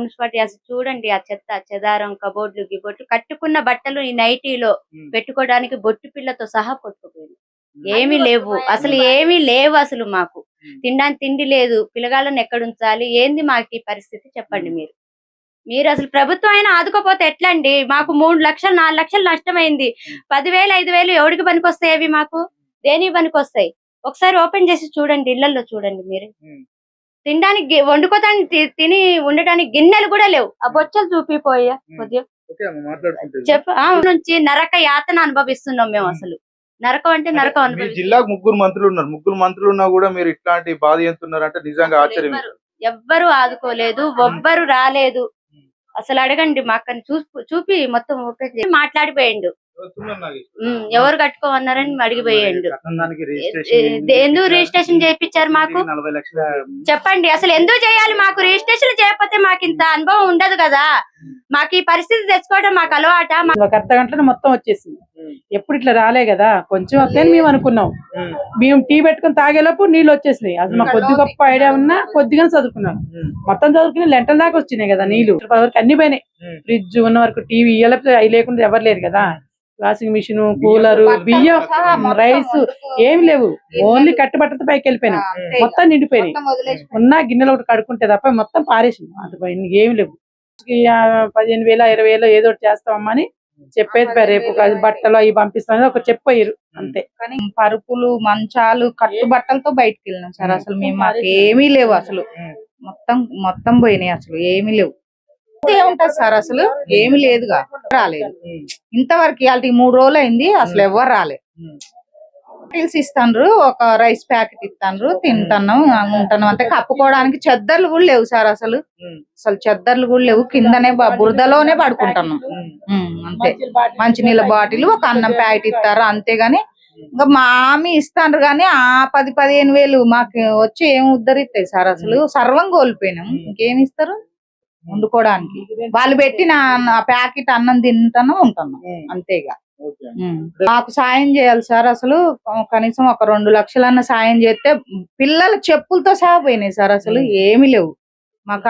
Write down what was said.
Municipality అసలు చూడండి ఆ చెత్త చెదారం కబోర్డ్లు గిబోర్డ్లు కట్టుకున్న బట్టలు ఈ నైటీలో. పెట్టుకోవడానికి బొట్టు పిల్లతో సహా కొట్టుకుపోయింది. ఏమీ లేవు. అసలు ఏమీ లేవు అసలు మాకు. తినడానికి తిండి లేదు. పిల్లగాళ్ళని ఎక్కడ ఉంచాలి? ఏంది మాకు ఈ పరిస్థితి? చెప్పండి మీరు. మీరు అసలు ప్రభుత్వం అయినా ఆదుకోపోతే ఎట్లా అండి మాకు మూడు లక్షలు నాలుగు లక్షలు నష్టమైంది. పదివేలు ఐదు వేలు ఎవరికి పనికొస్తాయి అవి మాకు? దేనికి పనికొస్తాయి? ఒకసారి ఓపెన్ చేసి చూడండి ఇళ్ళలో చూడండి మీరు. తినడానికి వండుకోటానికి తిని ఉండటానికి గిన్నెలు కూడా లేవు. ఆ బొచ్చలు చూపిపోయా కొద్దిగా. చెప్పు. నుంచి నరక యాతన అనుభవిస్తున్నాం మేము అసలు. నరకం అంటే నరకం మీ అనుభవిస్తున్నాం. జిల్లాకు ముగ్గురు మంత్రులు ఉన్నారు. ముగ్గురు మంత్రులు ఉన్నా కూడా మీరు ఇట్లాంటి బాధ అంటే నిజంగా ఆశ్చర్యం. ఎవ్వరు- ఆదుకోలేదు ఒవ్వరు రాలేదు. అసలు అడగండి మా అక్కని చూసి చూపి మొత్తం మాట్లాడిపోయిండు. ఎవరు కట్టుకోమన్నారని అడిగిపోయిండు. ఎందుకు రిజిస్ట్రేషన్ చేయించారు మాకు? చెప్పండి అసలు ఎందుకు చేయాలి మాకు రిజిస్ట్రేషన్ చేయకపోతే మాకు ఇంత అనుభవం ఉండదు కదా? మాకు ఈ పరిస్థితి తెచ్చుకోవడం మాకు అలవాట ఒక అర్ధ గంటలో మొత్తం వచ్చేసింది. ఎప్పుడు ఇట్లా రాలే కదా? కొంచెం వస్తాయని మేము అనుకున్నాం. మేము టీ పెట్టుకుని తాగేలోపు నీళ్ళు వచ్చేసినాయి. అసలు మాకు కొద్ది గొప్ప ఐడియా ఉన్నా కొద్దిగా చదువుకున్నాం. మొత్తం చదువుకుని లెంటల దాకా వచ్చినాయి కదా నీళ్ళు వరకు అన్ని పోయినాయి. ఫ్రిడ్జ్ ఉన్న వరకు టీవీ ఇయ్యలేకపోతే అవి లేకుండా ఎవరు లేరు కదా? వాషింగ్ మిషన్ కూలర్ బియ్యం రైస్ ఏం లేవు. ఓన్లీ కట్టుబట్టతో పైకి వెళ్ళిపోయినాం. మొత్తం నిండిపోయినాయి. ఉన్న గిన్నెలు ఒకటి కడుక్కుంటే తప్ప మొత్తం పారేసింది అటు ఏం లేవు. పదిహేను వేల ఇరవై వేలు ఏదో ఒకటి చేస్తామమ్మా అని చెప్పేది రేపు బట్టలు అవి పంపిస్తామని ఒక చెప్పయ్యారు అంతే. కానీ పరుపులు మంచాలు కట్టు బట్టలతో బయటకు వెళ్ళినాం సార్. అసలు మేము మాకు ఏమీ లేవు అసలు. మొత్తం మొత్తం పోయినాయి అసలు. ఏమీ లేవు. ఏముంటది సార్ అసలు. ఏమి లేదుగా. రాలేదు. ఇంతవరకు ఇవాళ మూడు రోజులు అయింది అసలు ఎవరు రాలేదు బాటిల్స్ ఇస్తాండ్రు ఒక రైస్ ప్యాకెట్ ఇస్తాండ్రు తింటున్నాం ఉంటున్నాం. అంతే కప్పుకోవడానికి చెద్దర్లు కూడా లేవు సార్ అసలు. అసలు చెద్దర్లు కూడా లేవు. కిందనే బురదలోనే పడుకుంటున్నాం. అంతే. మంచినీళ్ళ బాటిల్ ఒక అన్నం ప్యాకెట్ ఇస్తారు అంతేగాని ఇంకా మామి ఇస్తాండ్రు కానీ ఆ పది పదిహేను వేలు మాకు వచ్చి ఏం ఉద్ధరిస్తాయి సార్ అసలు. సర్వం కోల్పోయినాం. ఇంకేం ఇస్తారు? వండుకోవడానికి. వాళ్ళు పెట్టిన ఆ ప్యాకెట్ అన్నం తింటాను ఉంటున్నాం అంతేగా. మాకు సాయం చేయాలి సార్ అసలు. కనీసం ఒక రెండు లక్షలన్న సాయం చేస్తే పిల్లల చెప్పులతో సహా పోయినాయి సార్ అసలు. ఏమీ లేవు. మాకు